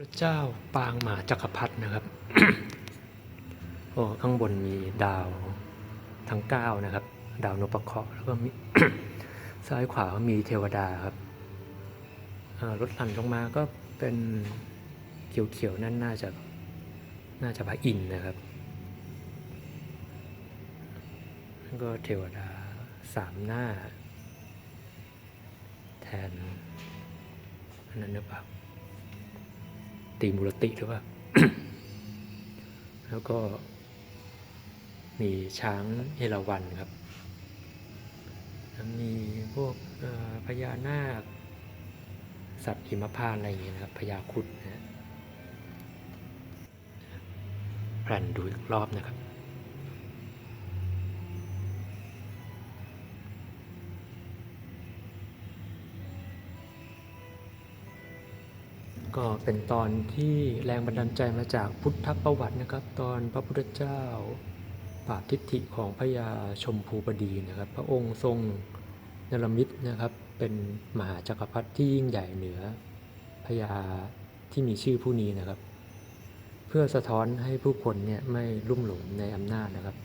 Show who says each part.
Speaker 1: พระเจ้าปางหมาจักรพรรดินะครับโอ้ข้างบนมีดาวทั้งเก้านะครับ ดาวนพเคราะห์แล้วก็มีซ้ายขวามีเทวดาครับรถหลั่นลงมาก็เป็นเขียวๆนั่นน่าจะน่าจะพระอินทร์นะครับแล้วก็เทวดาสามหน้า แทนอันนั้นหรือเปล่า ตีมูลติหรือเปล่า แล้วก็มีช้างเอราวัณครับ มีพวกพญานาค สัตว์หิมพานอะไรอย่างเงี้ยนะครับพญาคุดนะฮะแผ่นดูอีกรอบนะครับ ก็เป็นตอนที่แรงบันดาลใจมาจากพุทธประวัตินะครับ ตอนพระพุทธเจ้าปราบทิฏฐิของพระยาชมพูบดีนะครับ พระองค์ทรงนรมิตนะครับ เป็นมหาจักรพรรดิที่ยิ่งใหญ่เหนือพระยาที่มีชื่อผู้นี้นะครับ เพื่อสะท้อนให้ผู้คนเนี่ยไม่ลุ่มหลงในอำนาจนะครับ